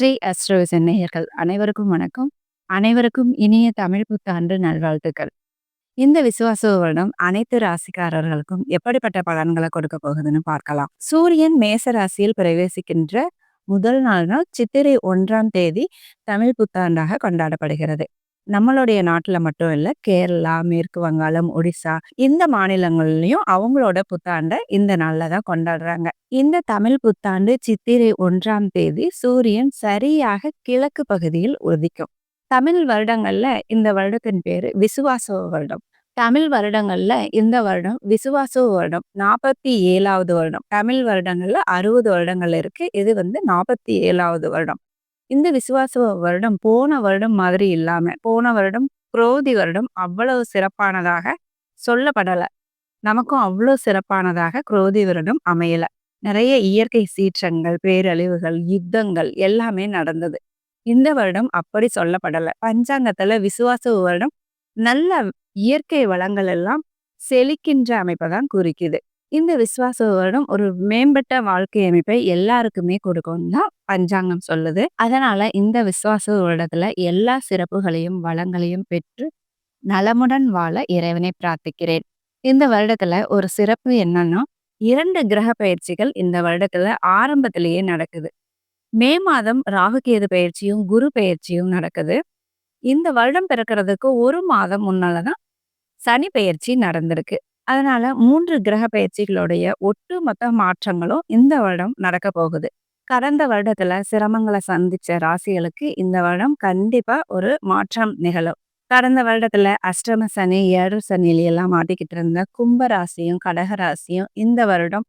ஸ்ரீ அஸ்ட்ரோவிசன் நேயர்கள் அனைவருக்கும் வணக்கம். அனைவருக்கும் இனிய தமிழ் புத்தாண்டு நல்வாழ்த்துக்கள். இந்த விசுவாச வருடம் அனைத்து ராசிக்காரர்களுக்கும் எப்படிப்பட்ட பலன்களை கொடுக்க போகுதுன்னு பார்க்கலாம். சூரியன் மேச ராசியில் பிரவேசிக்கின்ற முதல் நாள் நாள் சித்திரை ஒன்றாம் தேதி தமிழ் புத்தாண்டாக கொண்டாடப்படுகிறது. நம்மளுடைய நாட்டில் மட்டும் இல்லை கேரளா மேற்கு வங்காளம் ஒடிசா இந்த மாநிலங்கள்லையும் அவங்களோட புத்தாண்டை இந்த நாளில் தான் கொண்டாடுறாங்க. இந்த தமிழ் புத்தாண்டு சித்திரை ஒன்றாம் தேதி சூரியன் சரியாக கிழக்கு பகுதியில் உதிக்கும். தமிழ் வருடங்கள்ல இந்த வருடத்தின் பேர் விசுவாச வருடம். தமிழ் வருடங்கள்ல இந்த வருடம் விசுவாச வருடம். நாற்பத்தி ஏழாவது வருடம். தமிழ் வருடங்கள்ல அறுபது வருடங்கள் இருக்கு. இது வந்து நாற்பத்தி ஏழாவது வருடம். இந்த விசுவாச வருடம் போன வருடம் மாதிரி இல்லாம போன வருடம் குரோதி வருடம் அவ்வளவு சிறப்பானதாக சொல்லப்படல. நமக்கும் அவ்வளோ சிறப்பானதாக குரோதி வருடம் அமையல. நிறைய இயற்கை சீற்றங்கள் பேரழிவுகள் யுத்தங்கள் எல்லாமே நடந்தது. இந்த வருடம் அப்படி சொல்லப்படல. பஞ்சாங்கத்துல விசுவாச வருடம் நல்ல இயற்கை வளங்கள் எல்லாம் செழிக்கின்ற அமைப்பை தான் குறிக்குது. இந்த விசுவாச வருடம் ஒரு மேம்பட்ட வாழ்க்கை அமைப்பை எல்லாருக்குமே கொடுக்கும் தான் பஞ்சாங்கம் சொல்லுது. அதனால இந்த விசுவாச வருடத்துல எல்லா சிறப்புகளையும் வளங்களையும் பெற்று நலமுடன் வாழ இறைவனை பிரார்த்திக்கிறேன். இந்த வருடத்துல ஒரு சிறப்பு என்னன்னா இரண்டு கிரக பயிற்சிகள் இந்த வருடத்துல ஆரம்பத்திலேயே நடக்குது. மே மாதம் ராகுகேது பயிற்சியும் குரு பயிற்சியும் நடக்குது. இந்த வருடம் பிறக்கிறதுக்கு ஒரு மாதம் முன்னால தான் சனி பயிற்சி நடந்திருக்கு. அதனால மூன்று கிரக பயிற்சிகளுடைய ஒட்டுமொத்த மாற்றங்களும் இந்த வருடம் நடக்க போகுது. கடந்த வருடத்துல சிரமங்களை சந்திச்ச ராசிகளுக்கு இந்த வருடம் கண்டிப்பா ஒரு மாற்றம் நிகழும். கடந்த வருடத்துல அஷ்டம சனி ஏழு சனியில எல்லாம் மாட்டிக்கிட்டு இருந்த கும்ப ராசியும் கடக ராசியும் இந்த வருடம்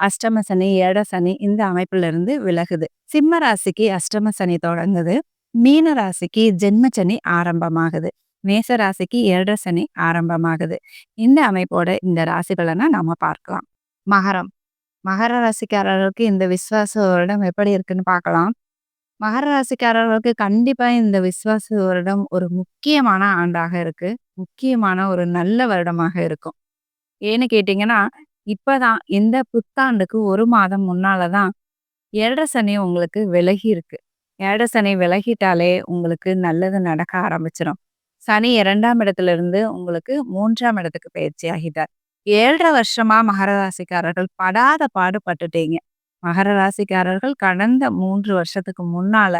அஷ்டம சனி ஏழ சனி இந்த அமைப்புல இருந்து விலகுது. சிம்ம ராசிக்கு அஷ்டம சனி தொடங்குது. மீன ராசிக்கு ஜென்ம சனி ஆரம்பமாகுது. மேச ராசிக்கு ஏழரை சனி ஆரம்பமாகுது. இந்த அமைப்போட இந்த ராசி நம்ம நாம பார்க்கலாம். மகரம். மகர ராசிக்காரர்களுக்கு இந்த விசுவாச வருடம் எப்படி இருக்குன்னு பார்க்கலாம். மகர ராசிக்காரர்களுக்கு கண்டிப்பா இந்த விசுவாச வருடம் ஒரு முக்கியமான ஆண்டாக இருக்கு. முக்கியமான ஒரு நல்ல வருடமாக இருக்கும். ஏன்னு கேட்டீங்கன்னா இப்பதான் இந்த புத்தாண்டுக்கு ஒரு மாதம் முன்னாலதான் ஏழரை சனி உங்களுக்கு விலகி இருக்கு. ஏழரை சனி விலகிட்டாலே உங்களுக்கு நல்லது நடக்க ஆரம்பிச்சிடும் சனி இரண்டாம் இடத்துல இருந்து உங்களுக்கு மூன்றாம் இடத்துக்கு பயிற்சி ஆகிட்டார். ஏழரை வருஷமா மகர ராசிக்காரர்கள் படாத பாடுபட்டுட்டீங்க. மகர ராசிக்காரர்கள் கடந்த மூன்று வருஷத்துக்கு முன்னால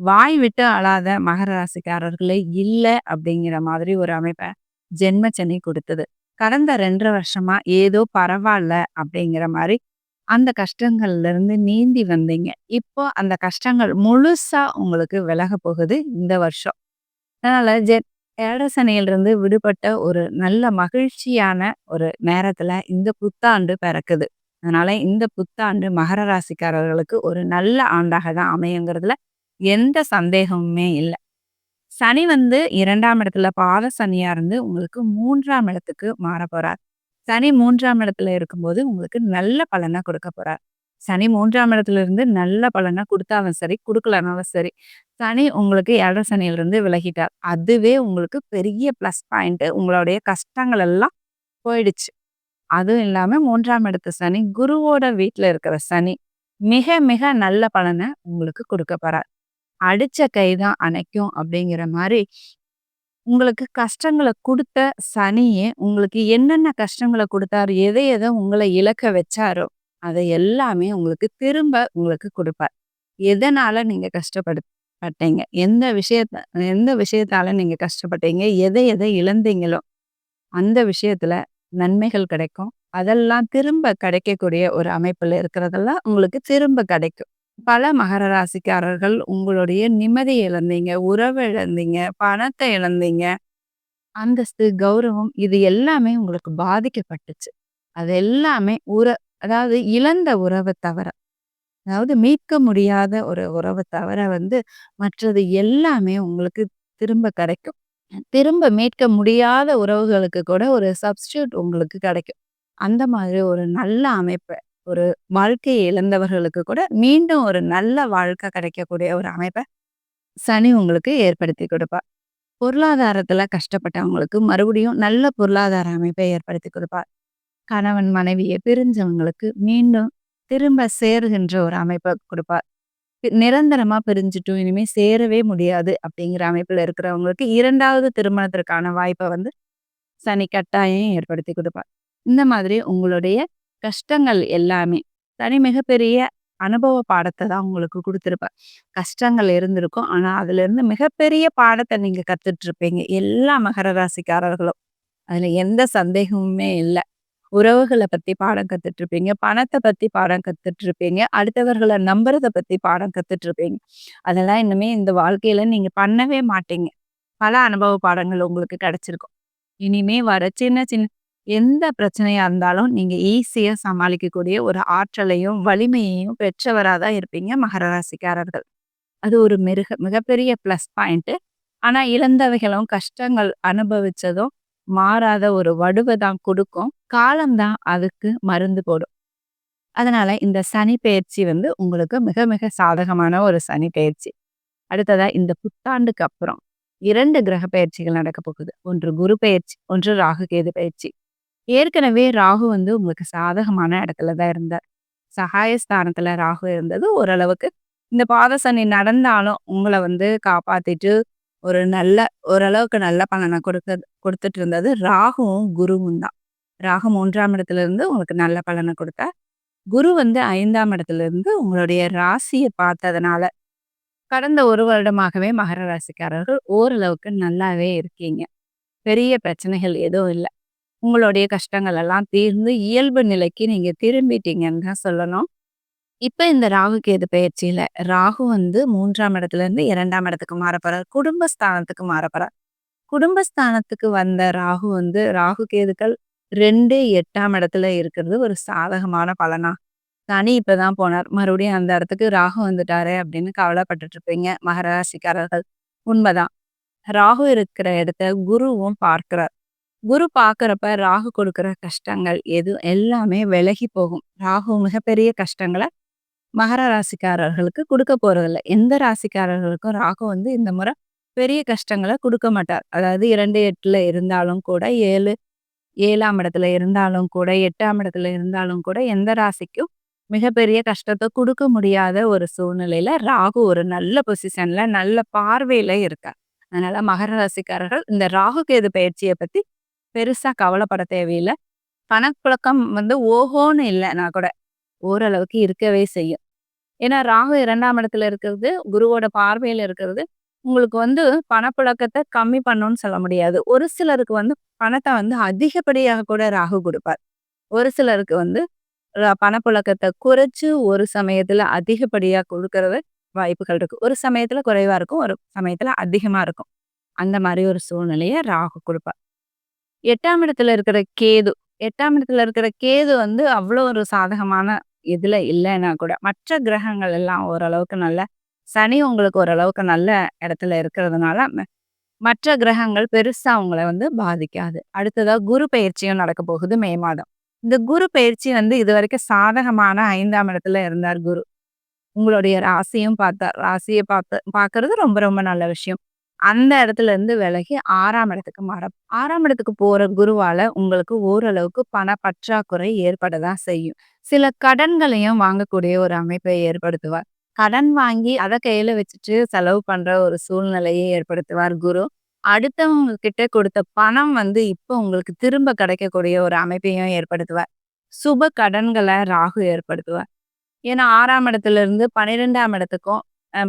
வாய் விட்டு அழாத மகர ராசிக்காரர்களே இல்லை அப்படிங்கிற மாதிரி ஒரு அமைப்பை ஜென்ம சென்னை கொடுத்தது. கடந்த ரெண்டரை வருஷமா ஏதோ பரவாயில்ல அப்படிங்கிற மாதிரி அந்த கஷ்டங்கள்ல இருந்து நீந்தி வந்தீங்க. இப்போ அந்த கஷ்டங்கள் முழுசா உங்களுக்கு விலக போகுது இந்த வருஷம். அதனால ஜெ ஏழசனையிலிருந்து விடுபட்ட ஒரு நல்ல மகிழ்ச்சியான ஒரு நேரத்துல இந்த புத்தாண்டு பிறக்குது. அதனால இந்த புத்தாண்டு மகர ராசிக்காரர்களுக்கு ஒரு நல்ல ஆண்டாக தான் அமையுங்கிறதுல எந்த சந்தேகமுமே இல்லை. சனி வந்து இரண்டாம் இடத்துல பாத சனியா இருந்து உங்களுக்கு மூன்றாம் இடத்துக்கு மாற போறார். சனி மூன்றாம் இடத்துல இருக்கும்போது உங்களுக்கு நல்ல பலனை கொடுக்க போறார். சனி மூன்றாம் இடத்துல இருந்து நல்ல பலனை கொடுத்தாலும் சரி கொடுக்கலனாலும் சரி சனி உங்களுக்கு ஏழரை சனியிலிருந்து விலகிட்டார். அதுவே உங்களுக்கு பெரிய ப்ளஸ் பாயிண்ட்டு உங்களுடைய கஷ்டங்கள் எல்லாம் போயிடுச்சு. அதுவும் இல்லாமல் மூன்றாம் இடத்து சனி குருவோட வீட்டில் இருக்கிற சனி மிக மிக நல்ல பலனை உங்களுக்கு கொடுக்க போறார். அடிச்ச கைதான் அணைக்கும் அப்படிங்கிற மாதிரி உங்களுக்கு கஷ்டங்களை கொடுத்த சனியே உங்களுக்கு என்னென்ன கஷ்டங்களை கொடுத்தாரு எதை எதை உங்களை இழக்க வச்சாரோ அதை எல்லாமே உங்களுக்கு திரும்ப உங்களுக்கு கொடுப்பார். எதனால நீங்க கஷ்டப்படு பட்டீங்க எந்த விஷயத்த எந்த விஷயத்தால நீங்க கஷ்டப்பட்டீங்க? எதை எதை இழந்தீங்களோ? அந்த விஷயத்துல நன்மைகள் கிடைக்கும். அதெல்லாம் திரும்ப கிடைக்கக்கூடிய ஒரு அமைப்புல இருக்கிறதெல்லாம் உங்களுக்கு திரும்ப கிடைக்கும். பல மகர ராசிக்காரர்கள் உங்களுடைய நிம்மதி இழந்தீங்க உறவு இழந்தீங்க பணத்தை இழந்தீங்க. அந்தஸ்து கௌரவம் இது எல்லாமே உங்களுக்கு பாதிக்கப்பட்டுச்சு. அது எல்லாமே உற அதாவது இழந்த உறவை தவிர அதாவது மீட்க முடியாத ஒரு உறவை தவிர வந்து மற்றது எல்லாமே உங்களுக்கு திரும்ப கிடைக்கும். திரும்ப மீட்க முடியாத உறவுகளுக்கு கூட ஒரு சப்ஸ்டியூட் உங்களுக்கு கிடைக்கும். அந்த மாதிரி ஒரு நல்ல அமைப்பை ஒரு வாழ்க்கையை இழந்தவர்களுக்கு கூட மீண்டும் ஒரு நல்ல வாழ்க்கை கிடைக்கக்கூடிய ஒரு அமைப்பை சனி உங்களுக்கு ஏற்படுத்தி கொடுப்பார். பொருளாதாரத்துல கஷ்டப்பட்டவங்களுக்கு மறுபடியும் நல்ல பொருளாதார அமைப்பை ஏற்படுத்தி கொடுப்பார். கணவன் மனைவியை பிரிஞ்சவங்களுக்கு மீண்டும் திரும்ப சேருகின்ற ஒரு அமைப்பை கொடுப்பார் நிரந்தரமா பிரிஞ்சிட்டும் இனிமே சேரவே முடியாது அப்படிங்கிற அமைப்புல இருக்கிறவங்களுக்கு இரண்டாவது திருமணத்திற்கான வாய்ப்பை வந்து சனி கட்டாயம் ஏற்படுத்தி கொடுப்பார் இந்த மாதிரி உங்களுடைய கஷ்டங்கள் எல்லாமே சனி மிகப்பெரிய அனுபவ பாடத்தை தான் உங்களுக்கு கொடுத்துருப்பார் கஷ்டங்கள் இருந்திருக்கும். ஆனா, அதுல இருந்து மிகப்பெரிய பாடத்தை நீங்க கத்துட்டு இருப்பீங்க எல்லா மகர ராசிக்காரர்களும். அதுல எந்த சந்தேகமுமே இல்லை உறவுகளை பத்தி பாடம் கத்துட்ருப்பீங்க. பணத்தை பத்தி பாடம் கத்துட்ருப்பீங்க. அடுத்தவர்களை நம்புறத பத்தி பாடம் கத்துட்டு இருப்பீங்க அதெல்லாம் இனிமே இந்த வாழ்க்கையில நீங்க பண்ணவே மாட்டீங்க. பல அனுபவ பாடங்கள் உங்களுக்கு கிடைச்சிருக்கும். இனிமே வர சின்ன சின்ன எந்த பிரச்சனையா இருந்தாலும் நீங்க ஈஸியா சமாளிக்கக்கூடிய ஒரு ஆற்றலையும், வலிமையையும் பெற்றவராதான் இருப்பீங்க மகர ராசிக்காரர்கள். அது ஒரு மிருக மிகப்பெரிய ப்ளஸ் பாயிண்ட். ஆனா, இழந்தவைகளும், கஷ்டங்கள் அனுபவிச்சதும் மாறாத ஒரு வடுவை தான் கொடுக்கும் காலம்தான் அதுக்கு மருந்து போடும். அதனால இந்த சனி பயிற்சி வந்து உங்களுக்கு மிக மிக சாதகமான ஒரு சனி பயிற்சி அடுத்ததா இந்த புத்தாண்டுக்கு அப்புறம் இரண்டு கிரக பயிற்சிகள் நடக்க போகுது. ஒன்று குரு பெயர்ச்சி, ஒன்று ராகு கேது பயிற்சி ஏற்கனவே ராகு வந்து உங்களுக்கு சாதகமான இடத்துல தான் இருந்தார். சகாயஸ்தானத்துல ராகு இருந்தது ஓரளவுக்கு இந்த பாத சனி நடந்தாலும் உங்களை வந்து காப்பாத்திட்டு ஒரு நல்ல ஓரளவுக்கு நல்ல பலனை கொடுக்க கொடுத்துட்டு இருந்தது ராகுவும், குருவும் தான். ராகு மூன்றாம் இடத்துல இருந்து உங்களுக்கு நல்ல பலனை கொடுத்தார். குரு வந்து ஐந்தாம் இடத்துல இருந்து உங்களுடைய ராசியை பார்த்ததுனால, கடந்த ஒரு வருடமாகவே மகர ராசிக்காரர்கள் ஓரளவுக்கு நல்லாவே இருக்கீங்க. பெரிய பிரச்சனைகள் எதுவும் இல்லை உங்களுடைய கஷ்டங்கள் எல்லாம் தீர்ந்து இயல்பு நிலைக்கு நீங்க திரும்பிட்டீங்கன்னு தான் சொல்லணும். இப்ப இந்த ராகு கேது பெயர்ச்சியில ராகு வந்து மூன்றாம் இடத்துல இருந்து இரண்டாம் இடத்துக்கு மாறப்போறார். குடும்பஸ்தானத்துக்கு மாறப்போறார். குடும்பஸ்தானத்துக்கு வந்த ராகு வந்து ராகு கேதுக்கள் 2, 8ஆம் இடத்துல இருக்கிறது ஒரு சாதகமான பலனா? சனி இப்பதான் போனார். மறுபடியும் அந்த இடத்துக்கு ராகு வந்துட்டாரு அப்படின்னு கவலைப்பட்டுட்டு இருப்பீங்க மகர ராசிக்காரர்கள். ராகு இருக்கிற இடத்த குருவும் பார்க்கிறார். குரு பார்க்கிறப்ப ராகு கொடுக்கிற கஷ்டங்கள் எது எல்லாமே விலகி போகும். ராகு மிகப்பெரிய கஷ்டங்களை மகர ராசிக்காரர்களுக்கு கொடுக்க போறதில்ல. எந்த ராசிக்காரர்களுக்கும் ராகு வந்து இந்த முறை பெரிய கஷ்டங்களை கொடுக்க மாட்டார். அதாவது 2, 8ல இருந்தாலும் கூட 7 7ஆம் இடத்துல இருந்தாலும் கூட எட்டாம் இடத்துல இருந்தாலும் கூட எந்த ராசிக்கும் மிகப்பெரிய கஷ்டத்தை கொடுக்க முடியாத ஒரு சூழ்நிலையில ராகு ஒரு நல்ல பொசிஷன்ல நல்ல பார்வையில இருக்கார். அதனால மகர ராசிக்காரர்கள் இந்த ராகு கேது பயிற்சியை பத்தி பெருசா கவலைப்பட தேவையில்லை பணப்புழக்கம் வந்து ஓஹோன்னு நான் கூட ஓரளவுக்கு இருக்கவே செய்யும். ஏன்னா ராகு இரண்டாம் இடத்துல இருக்கிறது, குருவோட பார்வையில இருக்கிறது, உங்களுக்கு வந்து பணப்புழக்கத்தை கம்மி பண்ணும்னு சொல்ல முடியாது. ஒரு சிலருக்கு வந்து பணத்தை வந்து அதிகப்படியாக கூட ராகு கொடுப்பார் ஒரு சிலருக்கு வந்து பணப்புழக்கத்தை குறைச்சு ஒரு சமயத்துல அதிகப்படியா கொடுக்கறது வாய்ப்புகள் இருக்கு. ஒரு சமயத்துல குறைவா இருக்கும். ஒரு சமயத்துல அதிகமா இருக்கும். அந்த மாதிரி ஒரு சூழ்நிலைய ராகு கொடுப்பார் எட்டாம் இடத்துல இருக்கிற கேது எட்டாம் இடத்துல இருக்கிற கேது வந்து அவ்வளோ ஒரு சாதகமான இதில் இல்லைன்னா கூட, மற்ற கிரகங்கள் எல்லாம் ஓரளவுக்கு நல்ல சனி உங்களுக்கு ஓரளவுக்கு நல்ல இடத்துல இருக்கிறதுனால, மற்ற கிரகங்கள் பெருசா அவங்கள வந்து பாதிக்காது. அடுத்ததாக குரு பயிற்சியும் நடக்க போகுது மே மாதம். இந்த குரு பயிற்சி வந்து இதுவரைக்கும் சாதகமான ஐந்தாம் இடத்துல இருந்தார் குரு. உங்களுடைய ராசியும் பார்த்தார். ராசியை பார்த்து பார்க்கறது ரொம்ப ரொம்ப நல்ல விஷயம். அந்த இடத்துல இருந்து விலகி ஆறாம் இடத்துக்கு மாற ஆறாம் இடத்துக்கு போற குருவால உங்களுக்கு ஓரளவுக்கு பண பற்றாக்குறை ஏற்பட தான் செய்யும். சில கடன்களையும் வாங்கக்கூடிய ஒரு அமைப்பை ஏற்படுத்துவார். கடன் வாங்கி அதை கையில வச்சுட்டு செலவு பண்ற ஒரு சூழ்நிலையை ஏற்படுத்துவார் குரு. அடுத்தவங்க கிட்ட கொடுத்த பணம் வந்து இப்போ உங்களுக்கு திரும்ப கிடைக்கக்கூடிய ஒரு அமைப்பையும் ஏற்படுத்துவார். சுப கடன்களை ராகு ஏற்படுத்துவார். ஏன்னா ஆறாம் இடத்துல இருந்து 12ஆம் இடத்துக்கும்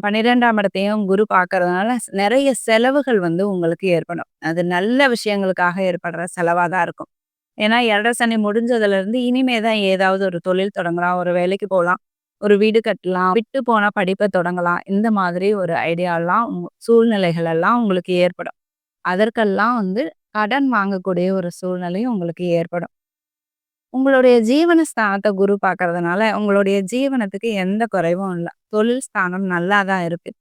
பன்னிரெண்டாம் இடத்தையும் குரு பார்க்கறதுனால நிறைய செலவுகள் வந்து உங்களுக்கு ஏற்படும். அது நல்ல விஷயங்களுக்காக ஏற்படுற செலவாக தான் இருக்கும். ஏன்னா 7 சனி முடிஞ்சதுல இருந்து இனிமே தான் ஏதாவது ஒரு தொழில் தொடங்கலாம், ஒரு வேலைக்கு போகலாம் ஒரு வீடு கட்டலாம், விட்டு போன படிப்பை தொடங்கலாம். இந்த மாதிரி ஒரு ஐடியாலாம் சூழ்நிலைகள் எல்லாம் உங்களுக்கு ஏற்படும். அதற்கெல்லாம் வந்து கடன் வாங்கக்கூடிய ஒரு சூழ்நிலையும் உங்களுக்கு ஏற்படும். உங்களுடைய ஜீவன ஸ்தானத்தை குரு பார்க்கறதுனால, உங்களுடைய ஜீவனத்துக்கு எந்த குறைவும் இல்லை தொழில் ஸ்தானம் நல்லா தான் இருக்கு.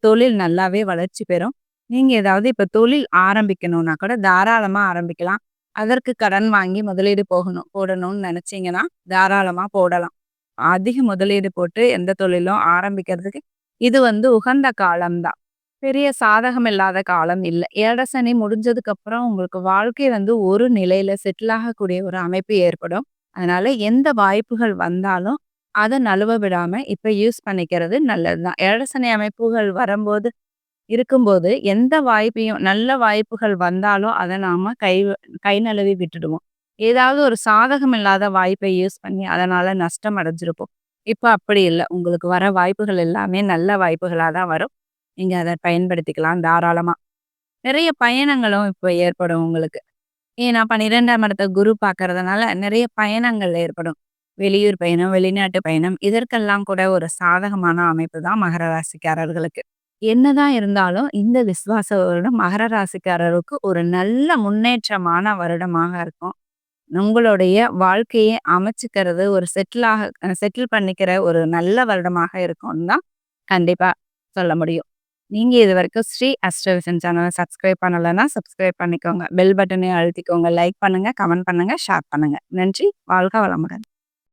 தொழில் நல்லாவே வளர்ச்சி பெறும். நீங்க ஏதாவது இப்ப தொழில் ஆரம்பிக்கணும்னா கூட தாராளமா ஆரம்பிக்கலாம். அதற்கு கடன் வாங்கி முதலீடு போகணும் போடணும்னு நினைச்சீங்கன்னா தாராளமா போடலாம். அதிக முதலீடு போட்டு எந்த தொழிலும் ஆரம்பிக்கிறதுக்கு இது வந்து உகந்த காலம் தான். பெரிய சாதகம் இல்லாத காலம் இல்லை 7 முடிஞ்சதுக்கு அப்புறம் உங்களுக்கு வாழ்க்கை வந்து ஒரு நிலையில செட்டில் ஆகக்கூடிய ஒரு அமைப்பு ஏற்படும். அதனால எந்த வாய்ப்புகள் வந்தாலும், அதை நழுவ விடாம இப்ப யூஸ் பண்ணிக்கிறது நல்லதுதான். ஏழரை அமைப்புகள் வரும்போது இருக்கும்போது எந்த வாய்ப்பையும் நல்ல வாய்ப்புகள் வந்தாலும் அதை நாம கை கை நழுவி விட்டுடுவோம். ஏதாவது ஒரு சாதகம் இல்லாத வாய்ப்பை யூஸ் பண்ணி அதனால நஷ்டம் அடைஞ்சிருப்போம். இப்போ அப்படி இல்லை உங்களுக்கு வர வாய்ப்புகள் எல்லாமே நல்ல வாய்ப்புகளாக தான் வரும். நீங்கள் அதை பயன்படுத்திக்கலாம் தாராளமாக நிறைய பயணங்களும் இப்போ ஏற்படும் உங்களுக்கு. ஏன்னா 12ஆம் இடத்த குரு பார்க்கறதுனால நிறைய பயணங்கள் ஏற்படும். வெளியூர் பயணம், வெளிநாட்டு பயணம் இதற்கெல்லாம் கூட ஒரு சாதகமான அமைப்பு தான் மகர ராசிக்காரர்களுக்கு. என்னதான் இருந்தாலும் இந்த விசுவாச வருடம் மகர ராசிக்காரருக்கு ஒரு நல்ல முன்னேற்றமான வருடமாக இருக்கும். உங்களுடைய வாழ்க்கையை அமைச்சுக்கிறது ஒரு செட்டில் ஆக செட்டில் பண்ணிக்கிற ஒரு நல்ல வருடமாக இருக்கும்னு தான் கண்டிப்பாக சொல்ல முடியும். நீங்க இதுவரைக்கும் ஸ்ரீ அஸ்ட்ரோவிஷன் சேனலை சப்ஸ்கிரைப் பண்ணலைன்னா சப்ஸ்கிரைப் பண்ணிக்கோங்க. பெல் பட்டனையும் அழுத்திக்கோங்க. லைக் பண்ணுங்க, கமெண்ட் பண்ணுங்க, ஷேர் பண்ணுங்க. நன்றி. வாழ்க வளமுடன்.